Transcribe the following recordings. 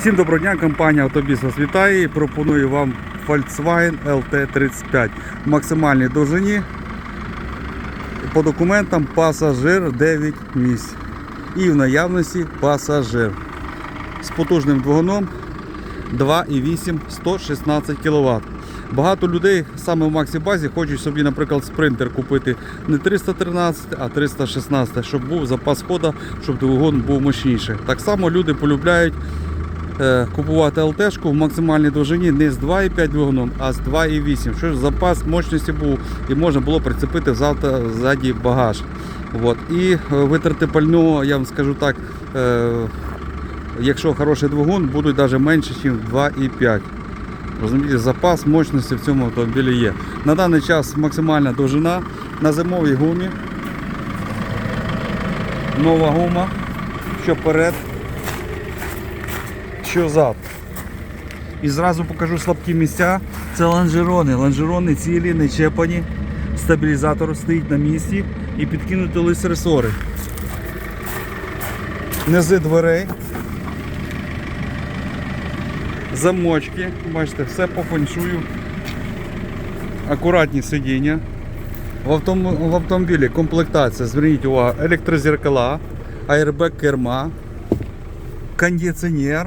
Всім доброго дня, компанія Автобіс вітає і пропонує вам Volkswagen LT35 в максимальній довжині. По документам пасажир 9 місць. І в наявності пасажир з потужним двигуном 2,8 116 кВт. Багато людей саме в Максі Базі хочуть собі, наприклад, спринтер купити не 313, а 316, щоб був запас хода, щоб двигун був мощніший. Так само люди полюбляють купувати ЛТшку в максимальній довжині не з 2,5 двигуном, а з 2,8, щоб запас мощності був і можна було прицепити ззаді багаж. От. І е, витрати пального, я вам скажу так, е, якщо хороший двигун, будуть навіть менше, ніж 2,5. Розумієте, запас мощності в цьому автомобілі є. На даний час максимальна довжина на зимовій гумі. Нова гума, що перед, що зад. І зразу покажу слабкі місця. Це лонжерони. Лонжерони цілі, не чепані. Стабілізатор стоїть на місці і підкинуті лист ресори. Низи дверей. Замочки, бачите, все по феншую. Акуратні сидіння. В, автом... в автомобілі комплектація, зверніть увагу, електрозеркала, аербек керма, кондиціонер,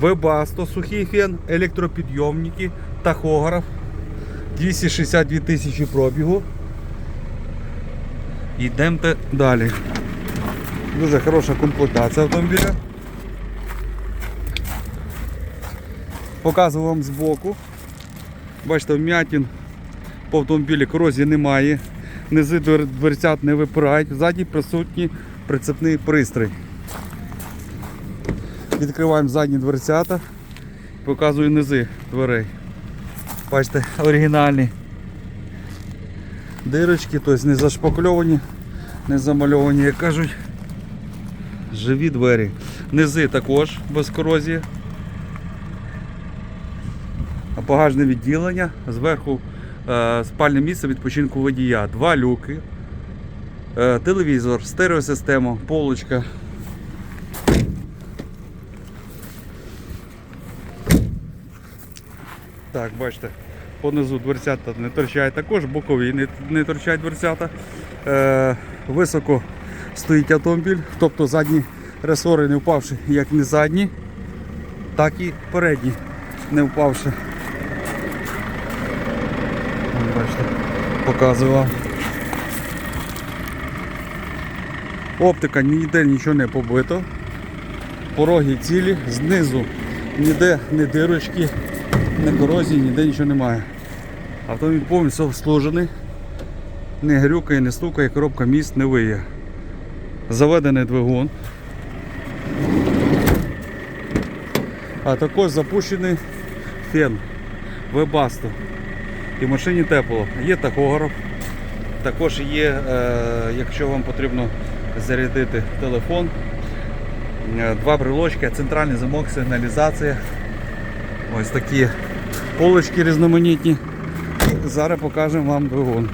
вебасто, сухий фен, електропідйомники, тахограф, 262 тисячі пробігу. Йдемте далі. Дуже хороша комплектація автомобіля. Показую вам збоку. Бачите, вмятин по автомобілі корозії немає. Низи дверцят не випирають. Ззаді присутній прицепний пристрій. Відкриваємо задні дверцята. Показую низи дверей. Бачите, оригінальні. Дирочки, тобто не зашпакльовані, не замальовані, як кажуть. Живі двері. Низи також без корозії. багажне відділення, зверху е, спальне місце відпочинку водія, два люки, е, телевізор, стереосистема, полочка. Так, бачите, понизу дверцята не торчать також, бокові не, не торчать дверцята. Е, високо стоїть автомобіль, тобто задні ресори не впавши як не задні, так і передні не впавши. Бачите, показую вам. Оптика ніде нічого не побито. Пороги цілі, знизу ніде не дирочки, не корозії, ніде нічого немає. Автомобіль повністю служений, не грюкає, не стукає, коробка міст не виє. Заведений двигун. А також запущений фен Webasto. І в машині тепло. Є тахограф. Також є, е, якщо вам потрібно зарядити телефон, е, два брелочки, центральний замок, сигналізація. Ось такі полочки різноманітні. І зараз покажемо вам двигун.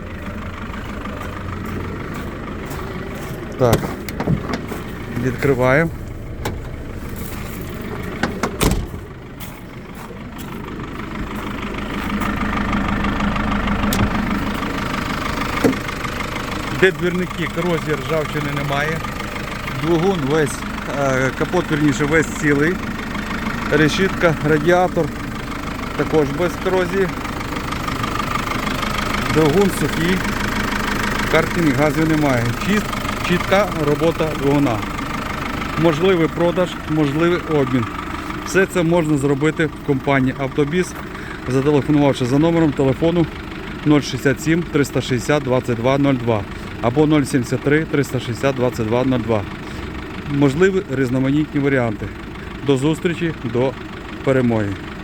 Так, відкриваємо. Де двірники, корозії ржавчини немає. Двигун весь, е, капот вірніше весь цілий. Решітка, радіатор також без корозії. Двигун сухий, картинг газів немає. Чіт, чітка робота двигуна. Можливий продаж, можливий обмін. Все це можна зробити в компанії Автобіс, зателефонувавши за номером телефону 067 360 2202 або 073 360 2202. Можливі різноманітні варіанти. До зустрічі, до перемоги.